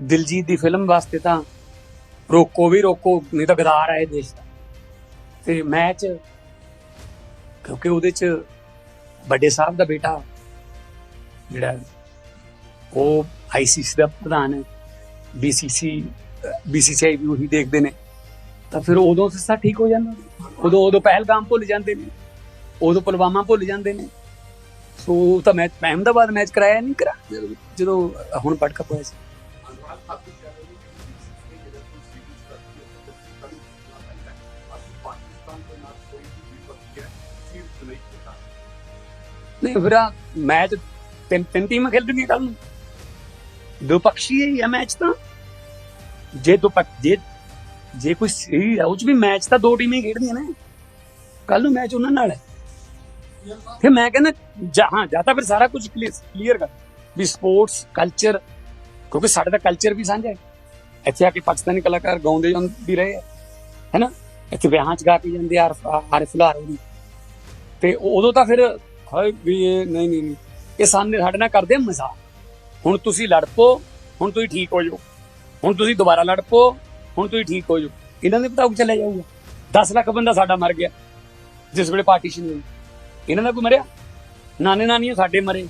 ਦਿਲਜੀਤ ਦੀ film ਵਾਸਤੇ ਤਾਂ ਰੋਕੋ ਵੀ ਰੋਕੋ, ਨਹੀਂ ਤਾਂ ਗਦਾਰ ਆਏ ਦੇਸ਼ ਦਾ। ਤੇ ਮੈਚ, ਕਿਉਂਕਿ ਉਹਦੇ ਚ ਵੱਡੇ ਸਾਹਿਬ ਦਾ ਬੇਟਾ, ਜਿਹੜਾ ਉਹ ਆਈਸੀਸੀ ਦਾ ਪ੍ਰਧਾਨ ਹੈ ਬੀਸੀਸੀ ਬੀਸੀਸੀਆਈ ਵੀ ਉਹੀ ਦੇਖਦੇ ਨੇ। ਤਾਂ ਫਿਰ ਉਦੋਂ ਸਸਤਾ ਠੀਕ ਹੋ ਜਾਂਦਾ ਉਦੋਂ ਉਦੋਂ ਪਹਿਲਗਾਮ ਭੁੱਲ ਜਾਂਦੇ ਨੇ। ਉਦੋਂ ਪੁਲਵਾਮਾ ਭੁੱਲ ਜਾਂਦੇ ਨੇ। ਸੋ ਤਾਂ ਮੈਚ ਅਹਿਮਦਾਬਾਦ ਮੈਚ ਕਰਾਇਆ ਨਹੀਂ ਕਰਾ। ਜਦੋਂ ਹੁਣ ਵਰਲਡ ਕੱਪ ਹੋਇਆ ਸੀ। ਨਹੀਂ ਫਿਰ ਮੈਚ ਤਿੰਨ ਤਿੰਨ ਟੀਮਾਂ ਖੇਡਣਗੀਆਂ ਕੱਲ ਨੂੰ। ਦੋ ਪਕਸ਼ੀ ਹੈ ਮੈਚ ਤਾਂ। ਜੇ ਦੋ ਜੇ ਜੇ ਕੋਈ ਸਹੀ ਹੈ ਉਹ ਚ ਵੀ ਮੈਚ ਤਾਂ ਦੋ ਟੀਮਾਂ ਹੀ ਖੇਡਦੀਆਂ ਨੇ। ਕੱਲ ਨੂੰ ਮੈਚ ਉਹਨਾਂ ਨਾਲ ਹੈ। ਫਿਰ ਮੈਂ ਕਹਿੰਦਾ ਹਾਂ, ਜਾਂ ਤਾਂ ਫਿਰ ਸਾਰਾ ਕੁਝ ਕਲੀਅਰ ਕਰ। ਵੀ ਸਪੋਰਟਸ ਕਲਚਰ ਕਿਉਂਕਿ ਸਾਡੇ ਦਾ ਕਲਚਰ ਵੀ ਸਾਂਝਾ ਹੈ। ਇੱਥੇ ਆ ਕੇ ਪਾਕਿਸਤਾਨੀ ਕਲਾਕਾਰ ਗਾਉਂਦੇ ਜਾਂਦੇ ਰਹੇ ਹੈ ਹੈਨਾ ਇੱਥੇ ਵਿਆਹਾਂ ਚ ਗਾ ਕੇ ਜਾਂਦੇ ਆ ਆਰਿਫ ਲਾਹੌਰੀ ਦੀ ਤੇ ਉਦੋਂ ਤਾਂ ਫਿਰ ਹਾਏ ਵੀ ਇਹ ਨਹੀਂ ਨਹੀਂ ਇਹ ਸਾਹਮਣੇ ਸਾਡੇ ਨਾਲ ਕਰਦੇ ਮਜ਼ਾਕ। ਹੁਣ ਤੁਸੀਂ ਲੜ ਪੋ ਹੁਣ ਤੁਸੀਂ ਠੀਕ ਹੋ ਜਾਓ। ਹੁਣ ਤੁਸੀਂ ਦੁਬਾਰਾ ਲੜ ਪੋ ਹੁਣ ਤੁਸੀਂ ਠੀਕ ਹੋ ਜਾਓ। ਇਹਨਾਂ ਦੇ ਪਤਾਉ ਚੱਲਿਆ ਜਾਊਗਾ। 10 ਲੱਖ ਬੰਦਾ ਸਾਡਾ ਮਰ ਗਿਆ, ਜਿਸ ਵੇਲੇ ਪਾਰਟੀਸ਼ਨ ਹੋਈ। ਇਹਨਾਂ ਦਾ ਕੋਈ ਮਰਿਆ? ਨਾਨੇ ਨਾਨੀਆਂ ਸਾਡੇ ਮਰੇ।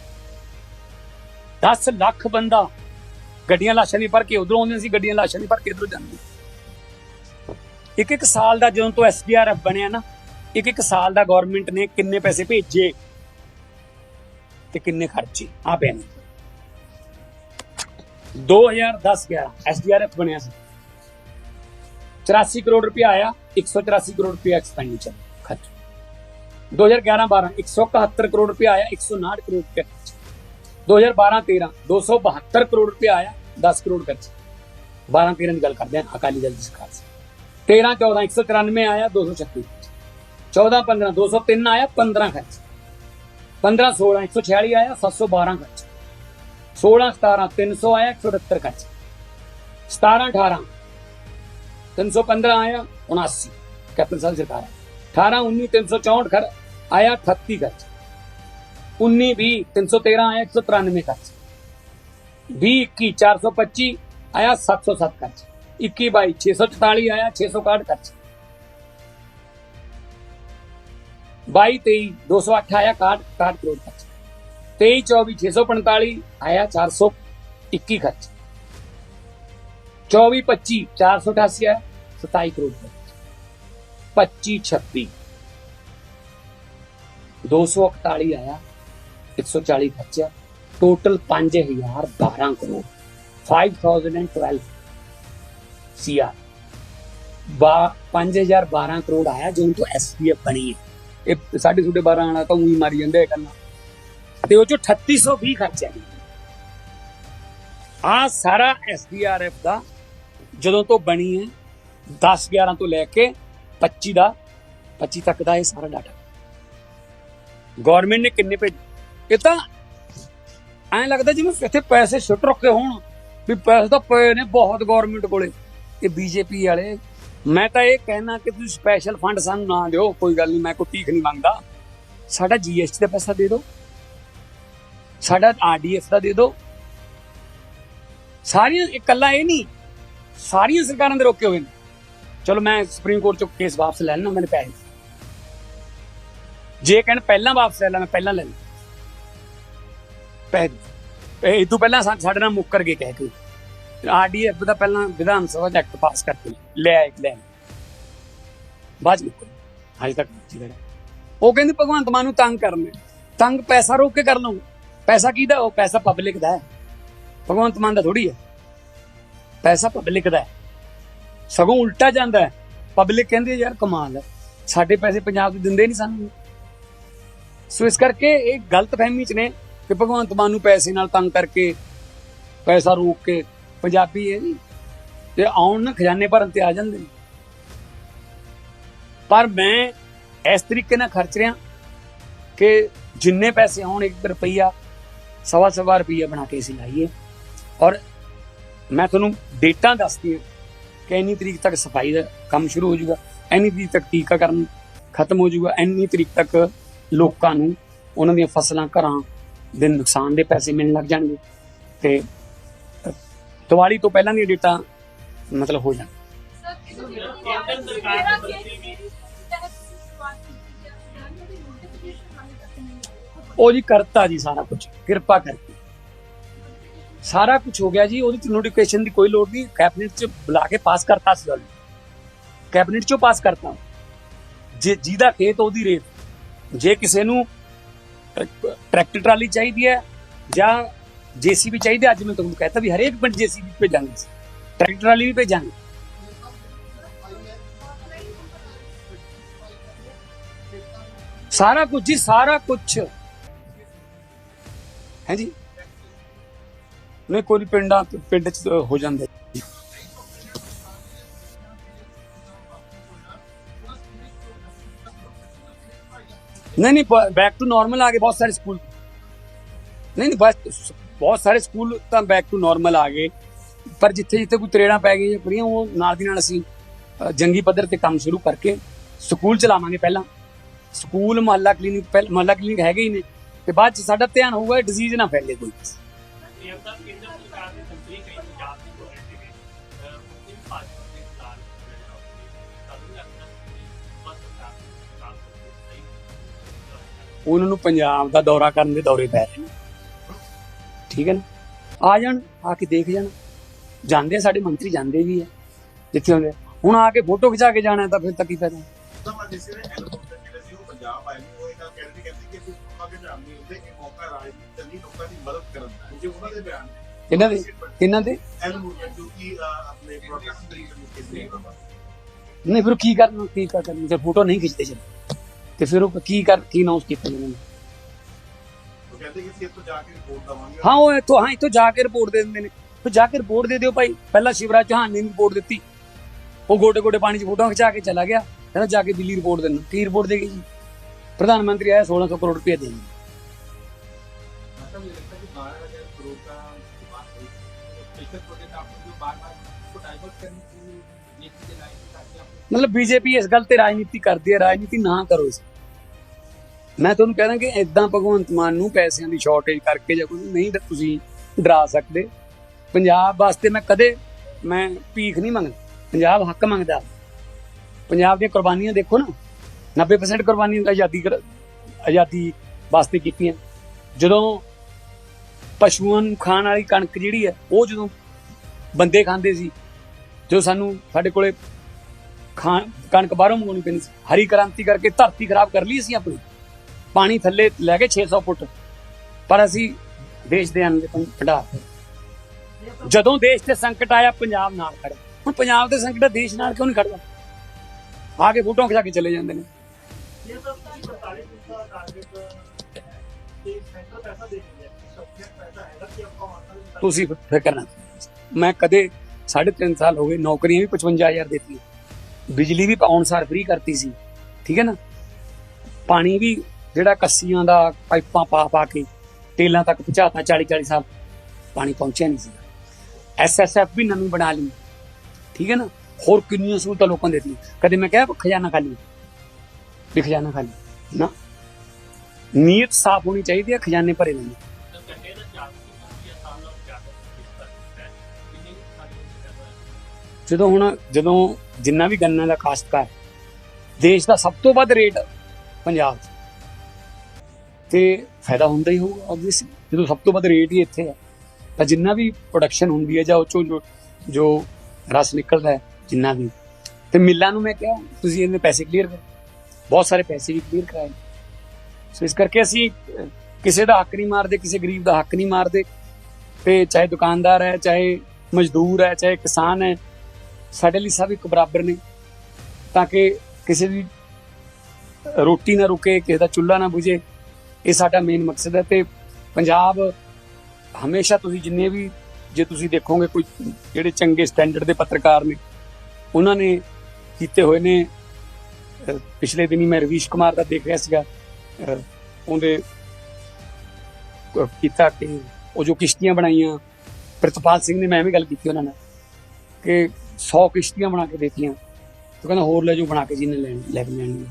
10 ਲੱਖ ਬੰਦਾ ਗੱਡੀਆਂ ਲਾਸ਼ਾਂ ਦੀ ਭਰ ਕੇ ਉਧਰੋਂ ਆਉਂਦੀਆਂ ਸੀ, ਗੱਡੀਆਂ ਲਾਸ਼ਾਂ ਦੀ ਭਰ ਕੇ ਇਧਰੋਂ ਜਾਂਦੀਆਂ ਇੱਕ ਇੱਕ ਸਾਲ ਦਾ ਜਦੋਂ ਤੋਂ ਐਸਡੀਆਰਐਫ ਬਣਿਆ ਨਾ, ਇੱਕ ਇੱਕ ਸਾਲ ਦਾ ਗਵਰਨਮੈਂਟ ਨੇ ਕਿੰਨੇ ਪੈਸੇ ਭੇਜੇ ਤੇ ਕਿੰਨੇ ਖਰਚੇ ਆ ਪਿਆ ਨੇ। 2010 11 ਐਸਡੀਆਰਐਫ ਬਣਿਆ ਸੀ। 84 ਕਰੋੜ ਰੁਪਇਆ ਆਇਆ 184 ਕਰੋੜ ਰੁਪਇਆ ਐਕਸਪੈਂਡੀਚਰ ਖਰਚ। 2011 12 171 ਕਰੋੜ ਰੁਪਇਆ ਆਇਆ 159 ਕਰੋੜ ਰੁਪਇਆ ਖਰਚ 2012 13 272 ਕਰੋੜ ਰੁਪਇਆ ਆਇਆ 10 ਕਰੋੜ ਖਰਚ 12 13 ਦੀ ਗੱਲ ਕਰਦੇ ਹਾਂ ਅਕਾਲੀ ਦਲ ਦੀ ਸਰਕਾਰ ਸੀ 13 14 193 ਆਇਆ 236 14 15 203 ਆਇਆ 15 ਖਰਚ 15 16 146 ਆਇਆ 712 ਖਰਚ उन्नी भी तीन सौ तेरह आया, एक सौ तिरानवे का भी इक्की चार सौ पच्चीस आया, सात सौ सात का इक्की बाई छह सौ चौतालीस आया, छह सौ काट का बाई तेई दो सौ अट्ठाया काट काट करोड़ खर्च तेई चौबीस, छह सौ पैंतालीस आया, चार सौ इक्कीस खर्च चौबीस पच्चीस, चार सौ अठासी आया सताई करोड़ खर्च पच्चीस छब्बीस, दो सौ इकतालीस आया 140 ਖਰਚਿਆ ਟੋਟਲ 5012 ਕਰੋੜ 5012 ਸੀਆਰ ਬਾ 5012 ਕਰੋੜ ਆਇਆ ਜੋ ਤੋਂ ਐਸਪੀਐਫ ਬਣੀ ਹੈ। ਇਹ ਸਾਢੇ ਸੁਡੇ 12 ਆਣਾ ਤਾਂ ਉਹੀ ਮਾਰੀ ਜਾਂਦੇ ਕਰਨਾ ਤੇ ਉਹ ਚੋਂ 3820 ਖਰਚਾ ਆ ਸਾਰਾ ਐਸਡੀਆਰਐਫ ਦਾ ਜਦੋਂ ਤੋਂ ਬਣੀ ਹੈ 10 11 ਤੋਂ ਲੈ ਕੇ 25 ਦਾ 25 ਤੱਕ ਦਾ ਇਹ ਸਾਰਾ ਡਾਟਾ ਗਵਰਨਮੈਂਟ ਨੇ ਕਿੰਨੇ ਭੇਜ ਇਹ ਤਾਂ ਐਂ ਲੱਗਦਾ ਜਿਵੇਂ ਇੱਥੇ ਪੈਸੇ ਛੁੱਟ ਰੱਖੇ ਹੋਣ ਵੀ ਪੈਸੇ ਤਾਂ ਪਏ ਨੇ ਬਹੁਤ ਗਵਰਨਮੈਂਟ ਕੋਲੇ। ਇਹ ਬੀਜੇਪੀ ਵਾਲੇ, ਮੈਂ ਤਾਂ ਇਹ ਕਹਿਣਾ ਕਿ ਤੁਸੀਂ ਸਪੈਸ਼ਲ ਫੰਡ ਸਾਨੂੰ ਨਾ ਦਿਓ, ਕੋਈ ਗੱਲ ਨਹੀਂ, ਮੈਂ ਕੋਈ ਟੀਕ ਨਹੀਂ ਮੰਗਦਾ। ਸਾਡਾ ਜੀਐਸਟੀ ਦਾ ਪੈਸਾ ਦੇ ਦਿਓ। ਸਾਡਾ ਆਰਡੀਐਫ ਦਾ ਦੇ ਦਿਓ। ਸਾਰੀਆਂ ਇਕੱਲਾ ਇਹ ਨਹੀਂ, ਸਾਰੀਆਂ ਸਰਕਾਰਾਂ ਦੇ ਰੋਕੇ ਹੋਏ ਨੇ। ਚਲੋ ਮੈਂ ਸੁਪਰੀਮ ਕੋਰਟ ਚੋਂ ਕੇਸ ਵਾਪਸ ਲੈ ਲੈਣਾ ਮੈਨੇ ਪੈਸੇ। ਜੇ ਕਹਿਣ ਪਹਿਲਾਂ ਵਾਪਸ ਲੈ ਲਾ ਮੈਂ ਪਹਿਲਾਂ ਲੈ ਲਾਂ ਪੈਸੇ ਇਹ ਤੋਂ ਪਹਿਲਾਂ ਸਾ- ਸਾਡੇ ਨਾਲ ਮੁੱਕਰ ਕੇ ਕਹਿ ਕੇ। ਆਰਡੀਐਫ ਦਾ ਪਹਿਲਾਂ ਵਿਧਾਨ ਸਭਾ ਚ ਐਕਟ ਪਾਸ ਕਰਕੇ ਲੈ ਆਏ ਲੈ ਆਏ। ਬਾਅਦ ਚ ਮੁੱਕਰ ਹਜੇ ਤੱਕ ਜਿਹੜਾ ਉਹ ਕਹਿੰਦੇ ਭਗਵੰਤ ਮਾਨ ਨੂੰ ਤੰਗ ਕਰਨੇ। ਤੰਗ ਪੈਸਾ ਰੋਕ ਕੇ ਕਰ ਲਓ ਪੈਸਾ ਕਿਹਦਾ? ਉਹ ਪੈਸਾ ਪਬਲਿਕ ਦਾ ਹੈ। ਭਗਵੰਤ ਮਾਨ ਦਾ ਥੋੜੀ ਹੈ। ਪੈਸਾ ਪਬਲਿਕ ਦਾ ਹੈ। ਸਗੋਂ ਉਲਟਾ ਜਾਂਦਾ ਹੈ। ਪਬਲਿਕ ਕਹਿੰਦੀ ਹੈ, ਯਾਰ, ਕਮਾਲ ਹੈ। ਸਾਡੇ ਪੈਸੇ ਪੰਜਾਬ ਦੇ ਦਿੰਦੇ ਨਹੀਂ ਸਾਨੂੰ। ਸੋ ਇਸ ਕਰਕੇ ਇਹ ਗਲਤ ਫਹਿਮੀ ਚ ਨੇ। ਕਿ ਭਗਵੰਤ ਮਾਨ ਨੂੰ ਪੈਸੇ ਨਾਲ ਤੰਗ ਕਰਕੇ ਪੈਸਾ ਰੋਕ ਕੇ ਪੰਜਾਬੀ ਇਹ ਨਹੀਂ ਤੇ ਆਉਣ ਨਾ ਖਜ਼ਾਨੇ ਭਰਨ ਤੇ ਆ ਜਾਂਦੇ ਨੇ। ਪਰ ਮੈਂ ਇਸ ਤਰੀਕੇ ਨਾਲ ਖਰਚ ਰਿਹਾ ਕਿ ਜਿੰਨੇ ਪੈਸੇ ਆਉਣ 1 ਰੁਪਈਆ, ਸਵਾ ਸਵਾ ਰੁਪਈਆ ਬਣਾ ਕੇ ਅਸੀਂ ਲਾਈਏ। ਔਰ ਮੈਂ ਤੁਹਾਨੂੰ ਡੇਟਾ ਦੱਸਦੀ ਹਾਂ ਕਿ ਇੰਨੀ ਤਰੀਕ ਤੱਕ ਸਫ਼ਾਈ ਦਾ ਕੰਮ ਸ਼ੁਰੂ ਹੋ ਜਾਊਗਾ, ਇੰਨੀ ਤਰੀਕ ਤੱਕ ਟੀਕਾਕਰਨ ਖਤਮ ਹੋ ਜਾਊਗਾ, ਇੰਨੀ ਤਰੀਕ ਤੱਕ ਲੋਕਾਂ ਨੂੰ ਉਹਨਾਂ ਦੀਆਂ ਫਸਲਾਂ, ਘਰਾਂ ਦੇ ਨੁਕਸਾਨ ਦੇ ਪੈਸੇ ਮਿਲਣ ਲੱਗ ਜਾਣਗੇ ਤੇ ਦੀਵਾਲੀ ਤੋਂ ਪਹਿਲਾਂ ਦੀਆਂ ਡੇਟਾਂ ਮਤਲਬ ਹੋ ਜਾਣ। ਉਹ ਜੀ ਕਰਤਾ ਜੀ ਸਾਰਾ ਕੁਝ ਕਿਰਪਾ ਕਰਕੇ। ਸਾਰਾ ਕੁਝ ਹੋ ਗਿਆ ਜੀ, ਉਹਦੀ ਨੋਟੀਫਿਕੇਸ਼ਨ ਦੀ ਕੋਈ ਲੋੜ ਨਹੀਂ ਕੈਬਨਿਟ ਚ ਬੁਲਾ ਕੇ ਪਾਸ ਕਰਤਾ ਸੀ ਗੱਲ ਕੈਬਨਿਟ ਚੋਂ ਪਾਸ ਕਰਤਾ। ਜੇ ਜਿਹਦਾ ਖੇਤ ਉਹਦੀ ਰੇਤ, ਜੇ ਕਿਸੇ ਨੂੰ ਟਰੈਕਟਰ ਟਰਾਲੀ ਚਾਹੀਦੀ ਹੈ ਜਾਂ ਜੀਸੀਬੀ ਚਾਹੀਦੀ ਹੈ, ਅੱਜ ਮੈਂ ਤੁਹਾਨੂੰ ਕਹਿਤਾ ਵੀ ਹਰੇਕ ਪਿੰਡ ਜੀਸੀਬੀ ਭੇਜਾਂਗੇ ਅਸੀਂ। ਟਰੈਕਟਰ ਟਰਾਲੀ ਵੀ ਭੇਜਾਂਗੇ ਸਾਰਾ ਕੁਝ ਜੀ ਸਾਰਾ ਕੁਝ ਹੈ ਜੀ ਨਹੀਂ ਕੋਈ ਪਿੰਡਾਂ ਪਿੰਡ ਚ ਤਾਂ ਹੋ ਜਾਂਦਾ नहीं नहीं बैक टू नॉर्मल आ गए बहुत सारे स्कूल ਨਹੀਂ ਨਹੀਂ ਬਸ ਬਹੁਤ ਸਾਰੇ ਸਕੂਲ ਤਾਂ ਬੈਕ ਟੂ ਨਾਰਮਲ ਆ ਗਏ ਪਰ ਜਿੱਥੇ ਜਿੱਥੇ ਕੋਈ ਤਰੇੜਾਂ ਪੈ ਗਈਆਂ ਕੁੜੀਆਂ ਉਹ ਨਾਲ ਦੀ ਨਾਲ ਅਸੀਂ ਅ, ਜੰਗੀ ਪੱਧਰ ਤੇ ਕੰਮ ਸ਼ੁਰੂ ਕਰਕੇ ਸਕੂਲ ਚਲਾਵਾਂਗੇ ਪਹਿਲਾਂ ਸਕੂਲ ਮੁਹੱਲਾ ਕਲੀਨਿਕ ਪਹਿਲ ਮੁਹੱਲਾ ਕਲੀਨਿਕ ਹੈਗੇ ਹੀ ਨੇ ਤੇ ਬਾਅਦ ਚ ਸਾਡਾ ਧਿਆਨ ਹੋਊਗਾ ਡਿਜ਼ੀਜ਼ ਨਾ ਫੈਲੇ ਕੋਈ ਇਹ ਤਾਂ ਕੇਂਦਰ ਸਰਕਾਰ ਦੇ ਮੰਤਰੀ ਕਈ ਪੰਜਾਬ ਦੇ ਹੋ ਰਹੇ ਸੀਗੇ ਉਹਨਾਂ ਨੂੰ ਪੰਜਾਬ ਦਾ ਦੌਰਾ ਕਰਨ ਦੇ ਦੌਰੇ ਪੈ ਰਹੇ ਨੇ। ਠੀਕ ਹੈ ਨਾ? ਆ ਜਾਣ, ਆ ਕੇ ਦੇਖ ਜਾਣ। ਜਾਂਦੇ ਸਾਡੇ ਮੰਤਰੀ ਜਾਂਦੇ ਵੀ ਆ। ਜਿੱਥੇ ਹੁੰਦੇ ਹੁਣ ਆ ਕੇ ਫੋਟੋ ਖਿਚਾ ਕੇ ਜਾਣਾ ਤਾਂ ਫਿਰ ਤਾਂ ਕੀ ਫਾਇਦਾ? ਨਹੀਂ ਇਹਨਾਂ ਦੇ ਇਹਨਾਂ ਦੇ? ਨਹੀਂ, ਫਿਰ ਕੀ ਕਰਨ, ਕੀ ਕਰ ਕਰਨ? ਤੇ ਫੋਟੋ ਨਹੀਂ ਖਿੱਚਦੇ ਚਲ। ਤੇ ਫਿਰ ਉਹ ਕੀ ਕਰ ਕੀ ਅਨਾਉਂਸ ਕੀਤਾ ਇਹਨਾਂ ਨੇ? ਕਹਿੰਦੇ ਕਿ ਅਸੀਂ ਜਾ ਕੇ ਰਿਪੋਰਟ ਦਵਾਂਗੇ। ਹਾਂ ਉਹ ਇੱਥੋਂ ਹਾਂ ਇੱਥੋਂ ਜਾ ਕੇ ਰਿਪੋਰਟ ਦੇ ਦਿੰਦੇ ਨੇ। ਫਿਰ ਜਾ ਕੇ ਰਿਪੋਰਟ ਦੇ ਦਿਓ ਭਾਈ। ਪਹਿਲਾਂ ਸ਼ਿਵਰਾਜ ਚੌਹਾਨ ਦਿੱਲੀ ਰਿਪੋਰਟ ਦੇਣਾ। ਕੀ ਰਿਪੋਰਟ ਦੇਗੀ ਜੀ? ਪ੍ਰਧਾਨ ਮੰਤਰੀ ਆਇਆ 1600 ਕਰੋੜ ਰੁਪਏ ਦੇ ਮਤਲਬ ਬੀਜੇਪੀ ਇਸ ਗੱਲ ਤੇ ਰਾਜਨੀਤੀ ਕਰਦੀ ਹੈ ਰਾਜਨੀਤੀ ਨਾ ਕਰੋ ਇਸ ਮੈਂ ਤੁਹਾਨੂੰ ਕਹਿਣਾ ਕਿ ਇਦਾਂ ਭਗਵੰਤ ਮਾਨ ਨੂੰ ਪੈਸਿਆਂ ਦੀ ਸ਼ਾਰਟੇਜ ਕਰਕੇ ਜਾਂ ਕੋਈ ਨਹੀਂ ਤੁਸੀਂ ਡਰਾ ਸਕਦੇ। ਪੰਜਾਬ ਵਾਸਤੇ ਮੈਂ ਕਦੇ ਮੈਂ ਭੀਖ ਨਹੀਂ ਮੰਗਦਾ। ਪੰਜਾਬ ਹੱਕ ਮੰਗਦਾ। ਪੰਜਾਬ ਦੀਆਂ ਕੁਰਬਾਨੀਆਂ ਦੇਖੋ ਨਾ। 90% ਕੁਰਬਾਨੀਆਂ ਆਜ਼ਾਦੀ ਕਰ- ਆਜ਼ਾਦੀ ਵਾਸਤੇ ਕੀਤੀਆਂ। ਜਦੋਂ ਪਸ਼ੂਆਂ ਨੂੰ ਖਾਣ ਵਾਲੀ ਕਣਕ ਜਿਹੜੀ ਹੈ, ਉਹ ਜਦੋਂ ਬੰਦੇ ਖਾਂਦੇ ਸੀ ਜੋ ਸਾਨੂੰ ਸਾਡੇ ਕੋਲੇ ਖਾਣ ਕਣਕ ਬਾਹਰੋਂ ਮੰਗਾਉਣੀ ਪੈਂਦੀ ਸੀ, ਹਰੀ ਕ੍ਰਾਂਤੀ ਕਰਕੇ ਧਰਤੀ ਖਰਾਬ ਕਰ ਲਈ ਸੀ ਆਪਣੀ। ਪਾਣੀ ਥੱਲੇ ਲੈ ਕੇ 600 ਫੁੱਟ। ਪਰ ਅਸੀਂ ਦੇਸ਼ ਦੇ ਅੰਨ ਦੇ ਭੰਡਾਰ ਜਦੋਂ ਦੇਸ਼ ਤੇ ਸੰਕਟ ਆਇਆ, ਪੰਜਾਬ ਨਾਲ ਖੜਾ ਹੁਣ ਪੰਜਾਬ ਦੇ ਸੰਕਟ ਦੇਸ਼ ਨਾਲ ਕਿਉਂ ਨਹੀਂ ਖੜਦਾ ਆ ਕੇ ਫੋਟੋਆਂ ਖਿਚਾ ਕੇ ਚਲੇ ਜਾਂਦੇ ਨੇ। ਤੁਸੀਂ ਫਿਕਰ ਨਾ ਮੈਂ ਕਦੇ 3.5 ਸਾਲ ਹੋ ਗਏ ਨੌਕਰੀਆਂ ਵੀ 55000 ਦਿੱਤੀਆਂ। ਬਿਜਲੀ ਵੀ ਅਨਸਾਰ ਫ੍ਰੀ ਕਰਤੀ ਸੀ। ਠੀਕ ਹੈ ਨਾ? ਪਾਣੀ ਵੀ ਜਿਹੜਾ ਕੱਸੀਆਂ ਦਾ ਪਾਈਪਾਂ ਪਾ ਪਾ ਕੇ ਟੇਲਾਂ ਤੱਕ ਪਹੁੰਚਾਤਾ 40 40 ਸਾਲ, ਪਾਣੀ ਪਹੁੰਚਿਆ ਨਹੀਂ ਸੀ ਐਸਐਸਐਫ ਵੀ ਨਵੀਂ ਬਣਾ ਲਈ। ਠੀਕ ਹੈ ਨਾ? ਹੋਰ ਕਿੰਨੀਆਂ ਸਹੂਲਤਾਂ ਲੋਕਾਂ ਨੂੰ ਦਿੱਤੀਆਂ। ਕਦੇ ਮੈਂ ਕਿਹਾ ਖਜ਼ਾਨਾ ਖਾਲੀ ਵੀ ਖਜ਼ਾਨਾ ਖਾਲੀ ਨਾ। ਨੀਅਤ ਸਾਫ਼ ਹੋਣੀ ਚਾਹੀਦੀ ਹੈ, ਖਜ਼ਾਨੇ ਭਰੇ ਨੇ ਜਦੋਂ ਹੁਣ, ਜਦੋਂ ਜਿੰਨਾ ਵੀ ਗੰਨਾ ਦਾ ਕਾਸ਼ਤਕਾਰ ਦੇਸ਼ ਦਾ ਸਭ ਤੋਂ ਵੱਧ ਰੇਟ ਪੰਜਾਬ 'ਚ। ਤੇ ਫਾਇਦਾ ਹੁੰਦਾ ਹੀ ਹੋਊਗਾ ਆਬਵੀਅਸਲੀ ਜਦੋਂ ਸਭ ਤੋਂ ਵੱਧ ਰੇਟ ਹੀ ਇੱਥੇ ਹੈ, ਤਾਂ ਜਿੰਨਾ ਵੀ ਪ੍ਰੋਡਕਸ਼ਨ ਹੁੰਦੀ ਹੈ ਜਾਂ ਉਹ ਚੋਂ ਜੋ ਜੋ ਰਸ ਨਿਕਲਦਾ ਹੈ, ਜਿੰਨਾ ਵੀ। ਤੇ ਮਿੱਲਾਂ ਨੂੰ ਮੈਂ ਕਿਹਾ, ਤੁਸੀਂ ਇਹਨੇ ਪੈਸੇ ਕਲੀਅਰ ਕਰੋ ਬਹੁਤ ਸਾਰੇ ਪੈਸੇ ਵੀ ਕਲੀਅਰ ਕਰਾਏ। ਸੋ ਇਸ ਕਰਕੇ ਅਸੀਂ ਕਿਸੇ ਦਾ ਹੱਕ ਨਹੀਂ ਮਾਰਦੇ, ਕਿਸੇ ਗਰੀਬ ਦਾ ਹੱਕ ਨਹੀਂ ਮਾਰਦੇ। ਤੇ ਚਾਹੇ ਦੁਕਾਨਦਾਰ ਹੈ, ਚਾਹੇ ਮਜ਼ਦੂਰ ਹੈ, ਚਾਹੇ ਕਿਸਾਨ ਹੈ, ਸਾਡੇ ਲਈ ਸਭ ਇੱਕ ਬਰਾਬਰ ਨੇ। ਤਾਂ ਕਿ ਕਿਸੇ ਦੀ ਰੋਟੀ ਨਾ ਰੁਕੇ, ਕਿਸੇ ਦਾ ਚੁੱਲ੍ਹਾ ਨਾ ਬੁਝੇ ਇਹ ਸਾਡਾ ਮੇਨ ਮਕਸਦ ਹੈ ਤੇ ਪੰਜਾਬ ਹਮੇਸ਼ਾ ਤੁਸੀਂ ਜਿੰਨੇ ਵੀ, ਜੇ ਤੁਸੀਂ ਦੇਖੋਗੇ ਕੋਈ ਜਿਹੜੇ ਚੰਗੇ ਸਟੈਂਡਰਡ ਦੇ ਪੱਤਰਕਾਰ ਨੇ, ਉਹਨਾਂ ਨੇ ਕੀਤੇ ਹੋਏ ਨੇ ਪਿਛਲੇ ਦਿਨੀ ਮੈਂ ਰਵੀਸ਼ ਕੁਮਾਰ ਦਾ ਦੇਖ ਰਿਹਾ ਸੀਗਾ ਉਹਦੇ ਕੀਤਾ ਕਿ ਉਹ ਜੋ ਕਿਸ਼ਤੀਆਂ ਬਣਾਈਆਂ, ਪ੍ਰਿਤਪਾਲ ਸਿੰਘ ਨੇ, ਮੈਂ ਵੀ ਗੱਲ ਕੀਤੀ ਉਹਨਾਂ ਨਾਲ, ਕਿ 100 ਕਿਸ਼ਤੀਆਂ ਬਣਾ ਕੇ ਦਿੱਤੀਆਂ, ਤੇ ਕਹਿੰਦਾ ਹੋਰ ਲੈ ਜੋ ਬਣਾ ਕੇ ਜਿਹਨੇ ਲੈਣ ਲੈ ਕੇ ਲੈਣੀ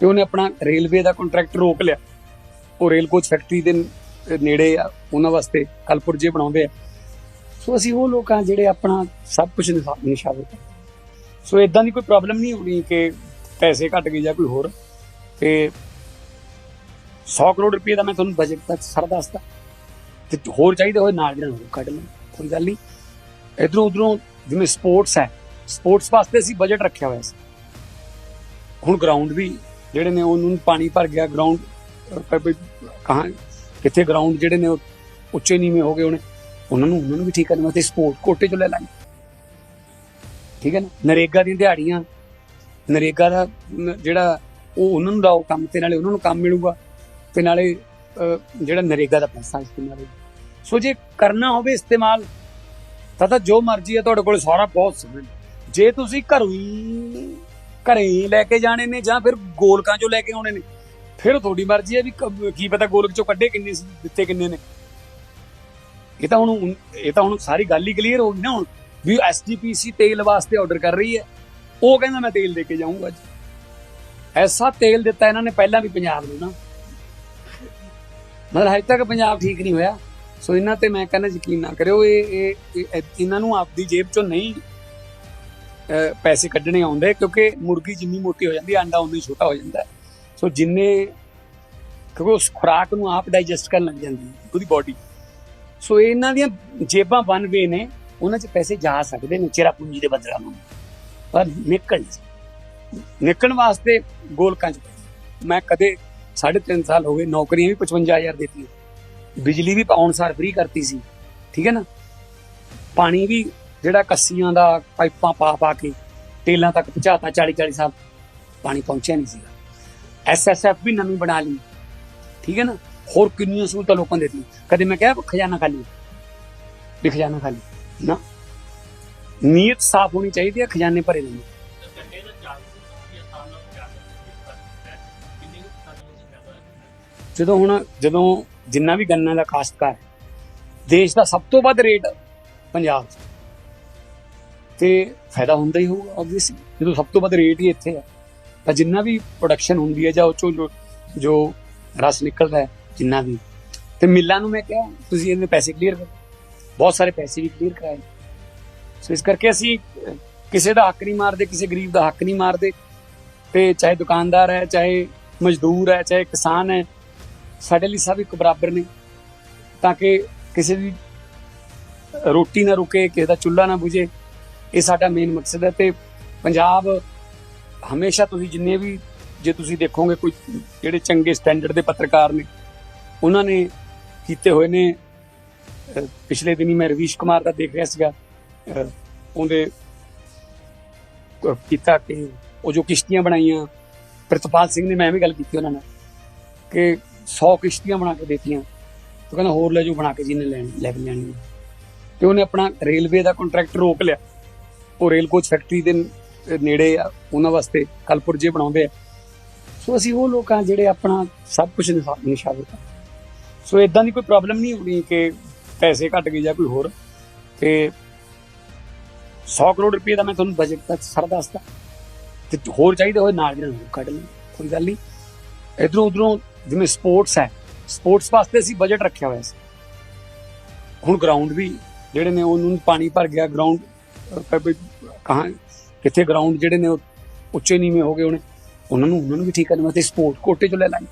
ਤੇ ਉਹਨੇ ਆਪਣਾ ਰੇਲਵੇ ਦਾ ਕੰਟਰੈਕਟ ਰੋਕ ਲਿਆ। ਉਹ ਰੇਲ ਕੋਚ ਫੈਕਟਰੀ ਦੇ ਨੇੜੇ ਆ, ਉਹਨਾਂ ਵਾਸਤੇ ਕਲਪੁਰ ਜੇ ਬਣਾਉਂਦੇ ਆ। ਸੋ ਅਸੀਂ ਉਹ ਲੋਕ ਹਾਂ ਜਿਹੜੇ ਆਪਣਾ ਸਭ ਕੁਝ ਨਿਸ਼ਾਵਰ ਕਰਦੇ ਸੋ ਇਦਾਂ ਦੀ ਕੋਈ ਪ੍ਰੋਬਲਮ ਨਹੀਂ ਹੋਣੀ ਕਿ ਪੈਸੇ ਘਟ ਗਏ ਜਾਂ ਕੋਈ ਹੋਰ। ਤੇ 100 ਕਰੋੜ ਰੁਪਏ ਦਾ ਮੈਂ ਤੁਹਾਨੂੰ ਬਜਟ ਤੱਕ ਸਰ ਦੱਸਦਾ। ਤੇ ਹੋਰ ਚਾਹੀਦਾ ਹੋਏ ਨਾਲ ਜਿਹੜਾ ਹੋਰ ਕੱਢ ਲਓ, ਕੋਈ ਗੱਲ ਨਹੀਂ। ਇਧਰੋਂ ਉਧਰੋਂ ਜਿਵੇਂ ਸਪੋਰਟਸ ਹੈ ਸਪੋਰਟਸ ਵਾਸਤੇ ਅਸੀਂ ਬਜਟ ਰੱਖਿਆ ਹੋਇਆ ਸੀ। ਹੁਣ ਗਰਾਊਂਡ ਵੀ ਜਿਹੜੇ ਨੇ ਉਹਨੂੰ ਪਾਣੀ ਭਰ ਗਿਆ ਗਰਾਊਂਡ ਕਹਾਂ ਕਿੱਥੇ ਗਰਾਊਂਡ ਜਿਹੜੇ ਨੇ ਉਹ ਉੱਚੇ ਨੀਵੇਂ ਹੋ ਗਏ ਉਹਨੇ ਉਹਨਾਂ ਨੂੰ ਉਹਨਾਂ ਨੂੰ ਵੀ ਠੀਕ ਕਰਨ ਵਾਸਤੇ ਸਪੋਰਟ ਕੋਟੇ ਚੋਂ ਲੈ ਲਾਂਗੇ। ਠੀਕ ਹੈ ਨਾ? ਨਰੇਗਾ ਦੀਆਂ ਦਿਹਾੜੀਆਂ, ਨਰੇਗਾ ਦਾ ਜਿਹੜਾ ਉਹ ਉਹਨਾਂ ਨੂੰ ਲਾਓ ਕੰਮ ਤੇ ਨਾਲੇ ਉਹਨਾਂ ਨੂੰ ਕੰਮ ਮਿਲੂਗਾ ਤੇ ਨਾਲੇ ਜਿਹੜਾ ਨਰੇਗਾ ਦਾ ਪੈਸਾ ਇਸਤੇਮਾਲ ਹੋਊਗਾ ਸੋ ਜੇ ਕਰਨਾ ਹੋਵੇ ਇਸਤੇਮਾਲ, ਤਾਂ ਤਾਂ ਜੋ ਮਰਜ਼ੀ ਹੈ ਤੁਹਾਡੇ ਕੋਲ ਸਾਰਾ ਬਹੁਤ ਸਮਾਂ ਜੇ ਤੁਸੀਂ ਘਰੋਂ ਹੀ ਘਰੇ ਹੀ ਲੈ ਕੇ ਜਾਣੇ ਨੇ ਜਾਂ ਫਿਰ ਗੋਲਕਾਂ ਚੋਂ ਲੈ ਕੇ ਆਉਣੇ ਨੇ ਫਿਰ ਤੁਹਾਡੀ ਮਰਜ਼ੀ ਹੈ ਵੀ ਕ- ਕੀ ਪਤਾ ਗੋਲਕ ਚੋਂ ਕੱਢੇ ਕਿੰਨੇ ਸੀ ਦਿੱਤੇ ਕਿੰਨੇ ਨੇ। ਇਹ ਤਾਂ ਹੁਣ ਇਹ ਤਾਂ ਹੁਣ ਸਾਰੀ ਗੱਲ ਹੀ ਕਲੀਅਰ ਹੋ ਗਈ ਨਾ ਹੁਣ ਵੀ ਐਸਜੀਪੀਸੀ ਤੇਲ ਵਾਸਤੇ ਆਰਡਰ ਕਰ ਰਹੀ ਹੈ। ਉਹ ਕਹਿੰਦਾ ਮੈਂ ਤੇਲ ਦੇ ਕੇ ਜਾਊਂਗਾ ਅੱਜ। ਐਸਾ ਤੇਲ ਦਿੱਤਾ ਇਹਨਾਂ ਨੇ ਪਹਿਲਾਂ ਵੀ ਪੰਜਾਬ ਨੂੰ ਨਾ। ਮਤਲਬ ਹਜੇ ਤੱਕ ਪੰਜਾਬ ਠੀਕ ਨਹੀਂ ਹੋਇਆ। ਸੋ ਇਹਨਾਂ ਤੇ ਮੈਂ ਕਹਿੰਦਾ ਯਕੀਨ ਨਾ ਕਰਿਓ ਇਹ ਇਹ ਇਹ- ਇਹਨਾਂ ਨੂੰ ਆਪਦੀ ਜੇਬ ਚੋਂ ਨਹੀਂ ਅਹ, ਪੈਸੇ ਕੱਢਣੇ ਆਉਂਦੇ ਕਿਉਂਕਿ ਮੁਰਗੀ ਜਿੰਨੀ ਮੋਟੀ ਹੋ ਜਾਂਦੀ ਹੈ ਆਂਡਾ ਉਨੀ ਛੋਟਾ ਹੋ ਜਾਂਦਾ। ਹੈ ਸੋ ਜਿੰਨੇ, ਕਿਉਂਕਿ ਉਸ ਖੁਰਾਕ ਨੂੰ ਆਪ ਡਾਈਜੈਸਟ ਕਰਨ ਲੱਗ ਜਾਂਦੀ ਹੈ ਉਹਦੀ ਬਾਡੀ ਸੋ ਇਹਨਾਂ ਦੀਆਂ ਜੇਬਾਂ ਬਨ ਵੇ ਨੇ, ਉਹਨਾਂ 'ਚ ਪੈਸੇ ਜਾ ਸਕਦੇ ਨੇ, ਚਿਹਰਾ ਪੂੰਜੀ ਦੇ ਬਦਲਾ ਨੂੰ। ਪਰ ਨਿਕਲ ਨਹੀਂ ਨਿਕਲਣ ਵਾਸਤੇ ਗੋਲਕਾਂ 'ਚ ਮੈਂ ਕਦੇ 3.5 ਸਾਲ ਹੋ ਗਏ, ਨੌਕਰੀਆਂ ਵੀ 55000 ਦਿੱਤੀਆਂ। ਬਿਜਲੀ ਵੀ ਪਾਉਣ ਸਾਰ ਫ੍ਰੀ ਕਰਤੀ ਸੀ। ਠੀਕ ਹੈ ਨਾ? ਪਾਣੀ ਵੀ ਜਿਹੜਾ ਕੱਸੀਆਂ ਦਾ ਪਾਈਪਾਂ ਪਾ ਪਾ ਕੇ, ਟੇਲਾਂ ਤੱਕ ਪਹੁੰਚਾਤਾ 40 40 ਸਾਲ, ਪਾਣੀ ਪਹੁੰਚਿਆ ਨਹੀਂ ਸੀਗਾ। ਐਸਐਸਐਫ ਵੀ ਨਵੀਂ ਬਣਾ ਲਈ। ਠੀਕ ਹੈ ਨਾ? ਹੋਰ ਕਿੰਨੀਆਂ ਸਹੂਲਤਾਂ ਲੋਕਾਂ ਨੂੰ ਦਿੱਤੀਆਂ। ਕਦੇ ਮੈਂ ਕਿਹਾ ਖਜ਼ਾਨਾ ਖਾਲੀ ਵੀ ਖਜ਼ਾਨਾ ਖਾਲੀ ਨਾ। ਨੀਅਤ ਸਾਫ਼ ਹੋਣੀ ਚਾਹੀਦੀ ਹੈ, ਖਜ਼ਾਨੇ ਭਰੇ ਨੇ ਜਦੋਂ ਹੁਣ, ਜਦੋਂ ਜਿੰਨਾ ਵੀ ਗੰਨਾ ਦਾ ਕਾਸ਼ਤਕਾਰ ਦੇਸ਼ ਦਾ ਸਭ ਤੋਂ ਵੱਧ ਰੇਟ ਪੰਜਾਬ 'ਚ। ਤੇ ਫਾਇਦਾ ਹੁੰਦਾ ਹੀ ਹੋਊਗਾ ਆਬਵੀਅਸਲੀ ਜਦੋਂ ਸਭ ਤੋਂ ਵੱਧ ਰੇਟ ਹੀ ਇੱਥੇ ਹੈ। ਤਾਂ ਜਿੰਨਾ ਵੀ ਪ੍ਰੋਡਕਸ਼ਨ ਹੁੰਦੀ ਹੈ ਜਾਂ ਉਹ 'ਚੋਂ ਜੋ ਜੋ ਰਸ ਨਿਕਲਦਾ ਹੈ, ਜਿੰਨਾ ਵੀ। ਤੇ ਮਿੱਲਾਂ ਨੂੰ ਮੈਂ ਕਿਹਾ, ਤੁਸੀਂ ਇਹਦੇ ਪੈਸੇ ਕਲੀਅਰ ਕਰੋ। ਬਹੁਤ ਸਾਰੇ ਪੈਸੇ ਵੀ ਕਲੀਅਰ ਕਰਾਏ। ਸੋ ਇਸ ਕਰਕੇ ਅਸੀਂ ਕਿਸੇ ਦਾ ਹੱਕ ਨਹੀਂ ਮਾਰਦੇ, ਕਿਸੇ ਗਰੀਬ ਦਾ ਹੱਕ ਨਹੀਂ ਮਾਰਦੇ। ਤੇ ਚਾਹੇ ਦੁਕਾਨਦਾਰ ਹੈ, ਚਾਹੇ ਮਜ਼ਦੂਰ ਹੈ, ਚਾਹੇ ਕਿਸਾਨ ਹੈ, ਸਾਡੇ ਲਈ ਸਭ ਇੱਕ ਬਰਾਬਰ ਨੇ। ਤਾਂ ਕਿ ਕਿਸੇ ਦੀ ਰੋਟੀ ਨਾ ਰੁਕੇ, ਕਿਸੇ ਦਾ ਚੁੱਲ੍ਹਾ ਨਾ ਬੁਝੇ, ਇਹ ਸਾਡਾ ਮੇਨ ਮਕਸਦ ਹੈ। ਤੇ ਪੰਜਾਬ ਹਮੇਸ਼ਾ ਤੁਸੀਂ ਜਿੰਨੇ ਵੀ ਜੇ ਤੁਸੀਂ ਦੇਖੋਗੇ ਕੋਈ ਜਿਹੜੇ ਚੰਗੇ ਸਟੈਂਡਰਡ ਦੇ ਪੱਤਰਕਾਰ ਨੇ, ਉਹਨਾਂ ਨੇ ਕੀਤੇ ਹੋਏ ਨੇ ਪਿਛਲੇ ਦਿਨੀ ਮੈਂ ਰਵੀਸ਼ ਕੁਮਾਰ ਦਾ ਦੇਖ ਰਿਹਾ ਸੀਗਾ ਉਹਦੇ ਕੀਤਾ ਕਿ ਉਹ ਜੋ ਕਿਸ਼ਤੀਆਂ ਬਣਾਈਆਂ, ਪ੍ਰਿਤਪਾਲ ਸਿੰਘ ਨੇ, ਮੈਂ ਵੀ ਗੱਲ ਕੀਤੀ ਉਹਨਾਂ ਨਾਲ, ਕਿ 100 ਕਿਸ਼ਤੀਆਂ ਬਣਾ ਕੇ ਦਿੱਤੀਆਂ, ਉਹ ਕਹਿੰਦਾ ਹੋਰ ਲੈ ਜੋ ਬਣਾ ਕੇ ਜਿਹਨੇ ਲੈਣ, ਲੈ ਕੇ ਲੈਣੀ ਤੇ ਉਹਨੇ ਆਪਣਾ ਰੇਲਵੇ ਦਾ ਕੰਟਰੈਕਟ ਰੋਕ ਲਿਆ। ਉਹ ਰੇਲ ਕੋਚ ਫੈਕਟਰੀ ਦੇ ਨੇੜੇ ਆ, ਉਹਨਾਂ ਵਾਸਤੇ ਕਲਪੁਰ ਜੇ ਬਣਾਉਂਦੇ ਆ। ਸੋ ਅਸੀਂ ਉਹ ਲੋਕ ਹਾਂ ਜਿਹੜੇ ਆਪਣਾ ਸਭ ਕੁਝ ਨਿਸ਼ਾਵਰ ਕਰਦੇ ਸੋ ਇਦਾਂ ਦੀ ਕੋਈ ਪ੍ਰੋਬਲਮ ਨਹੀਂ ਹੋਣੀ ਕਿ ਪੈਸੇ ਘਟ ਗਏ ਜਾਂ ਕੋਈ ਹੋਰ। ਤੇ 100 ਕਰੋੜ ਰੁਪਏ ਦਾ ਮੈਂ ਤੁਹਾਨੂੰ ਬਜਟ ਤੱਕ ਸਾਰਾ ਦੱਸਦਾ। ਤੇ ਹੋਰ ਚਾਹੀਦਾ ਹੋਏ ਨਾਲ ਜਿਹੜਾ ਹੋਰ ਕੱਢ ਲਓ ਕੋਈ ਗੱਲ ਨਹੀਂ। ਇਧਰੋਂ ਉਧਰੋਂ ਜਿਵੇਂ ਸਪੋਰਟਸ ਹੈ ਸਪੋਰਟਸ ਵਾਸਤੇ ਅਸੀਂ ਬਜਟ ਰੱਖਿਆ ਹੋਇਆ ਸੀ। ਹੁਣ ਗਰਾਊਂਡ ਵੀ ਜਿਹੜੇ ਨੇ ਉਹਨੂੰ ਪਾਣੀ ਭਰ ਗਿਆ ਗਰਾਊਂਡ ਕਹਾਂ ਕਿੱਥੇ ਗਰਾਊਂਡ ਜਿਹੜੇ ਨੇ ਉਹ ਉੱਚੇ ਨੀਵੇਂ ਹੋ ਗਏ ਹੋਣੇ, ਉਹਨਾਂ ਨੂੰ ਉਹਨਾਂ ਨੂੰ ਵੀ ਠੀਕ ਕਰਨ ਵਾਸਤੇ ਸਪੋਰਟ ਕੋਟੇ ਚੋਂ ਲੈ ਲਾਂਗੇ।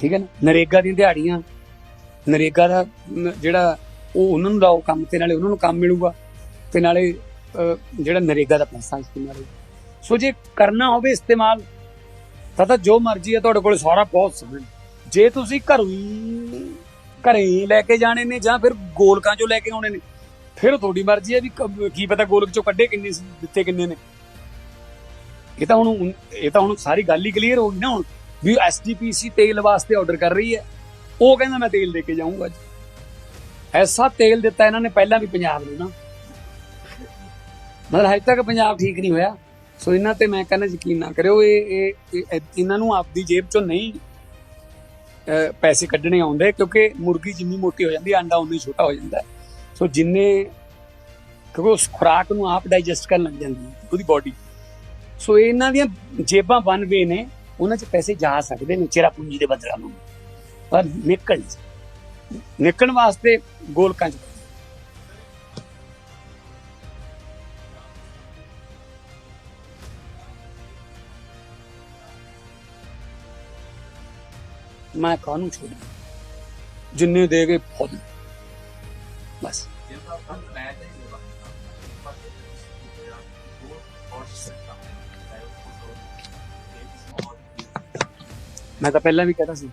ਠੀਕ ਹੈ ਨਾ? ਨਰੇਗਾ ਦੀਆਂ ਦਿਹਾੜੀਆਂ, ਨਰੇਗਾ ਦਾ ਜਿਹੜਾ ਉਹ ਉਹਨਾਂ ਨੂੰ ਲਾਓ ਕੰਮ ਤੇ ਨਾਲੇ ਉਹਨਾਂ ਨੂੰ ਕੰਮ ਮਿਲੂਗਾ ਤੇ ਨਾਲੇ ਜਿਹੜਾ ਨਰੇਗਾ ਦਾ ਪੈਸਾ ਇਸਤੇਮਾਲ ਹੋਊਗਾ ਸੋ ਜੇ ਕਰਨਾ ਹੋਵੇ ਇਸਤੇਮਾਲ, ਤਾਂ ਤਾਂ ਜੋ ਮਰਜ਼ੀ ਹੈ ਤੁਹਾਡੇ ਕੋਲ ਸਾਰਾ ਬਹੁਤ ਸਮਝ ਜੇ ਤੁਸੀਂ ਘਰੋਂ ਹੀ ਘਰੇ ਹੀ ਲੈ ਕੇ ਜਾਣੇ ਨੇ ਜਾਂ ਫਿਰ ਗੋਲਕਾਂ ਚੋਂ ਲੈ ਕੇ ਆਉਣੇ ਨੇ ਫਿਰ ਤੁਹਾਡੀ ਮਰਜ਼ੀ ਹੈ ਵੀ ਕ- ਕੀ ਪਤਾ ਗੋਲਕ ਚੋਂ ਕੱਢੇ ਕਿੰਨੇ ਸੀ ਦਿੱਤੇ ਕਿੰਨੇ ਨੇ। ਇਹ ਤਾਂ ਹੁਣ ਇਹ ਤਾਂ ਹੁਣ ਸਾਰੀ ਗੱਲ ਹੀ ਕਲੀਅਰ ਹੋ ਗਈ ਨਾ ਹੁਣ ਵੀ ਐਸਜੀਪੀਸੀ ਤੇਲ ਵਾਸਤੇ ਆਰਡਰ ਕਰ ਰਹੀ ਹੈ। ਉਹ ਕਹਿੰਦਾ ਮੈਂ ਤੇਲ ਦੇ ਕੇ ਜਾਊਂਗਾ ਅੱਜ। ਐਸਾ ਤੇਲ ਦਿੱਤਾ ਇਹਨਾਂ ਨੇ ਪਹਿਲਾਂ ਵੀ ਪੰਜਾਬ ਨੂੰ ਨਾ। ਮਤਲਬ ਹਜੇ ਤੱਕ ਪੰਜਾਬ ਠੀਕ ਨਹੀਂ ਹੋਇਆ। ਸੋ ਇਹਨਾਂ ਤੇ ਮੈਂ ਕਹਿੰਦਾ ਯਕੀਨ ਨਾ ਕਰਿਓ ਇਹ ਇਹ ਇਹ- ਇਹਨਾਂ ਨੂੰ ਆਪਦੀ ਜੇਬ ਚੋਂ ਨਹੀਂ ਅਹ, ਪੈਸੇ ਕੱਢਣੇ ਆਉਂਦੇ ਕਿਉਂਕਿ ਮੁਰਗੀ ਜਿੰਨੀ ਮੋਟੀ ਹੋ ਜਾਂਦੀ ਹੈ ਅੰਡਾ ਉਨੀ ਛੋਟਾ ਹੋ ਜਾਂਦਾ। ਹੈ ਸੋ ਜਿੰਨੇ, ਕਿਉਂਕਿ ਉਸ ਖੁਰਾਕ ਨੂੰ ਆਪ ਡਾਈਜੈਸਟ ਕਰਨ ਲੱਗ ਜਾਂਦੀ ਹੈ ਉਹਦੀ ਬਾਡੀ ਸੋ ਇਹਨਾਂ ਦੀਆਂ ਜੇਬਾਂ ਬਨ ਵੇ ਨੇ, ਉਹਨਾਂ 'ਚ ਪੈਸੇ ਜਾ ਸਕਦੇ ਨੇ ਚਿਹਰਾ ਪੂੰਜੀ ਦੇ ਬਦਲਾ ਨੂੰ। ਪਰ ਨਿਕਲ ਨਿਕਲਣ ਵਾਸਤੇ ਗੋਲਕਾਂ 'ਚ ਮੈਂ ਕਾਹਨੂੰ ਛੋੜਾਂ ਜਿੰਨੇ ਦੇ ਗਏ ਫੋਦੀ ਬਸ। ਮੈਂ ਤਾਂ ਪਹਿਲਾਂ ਵੀ ਕਹਿਤਾ ਸੀ।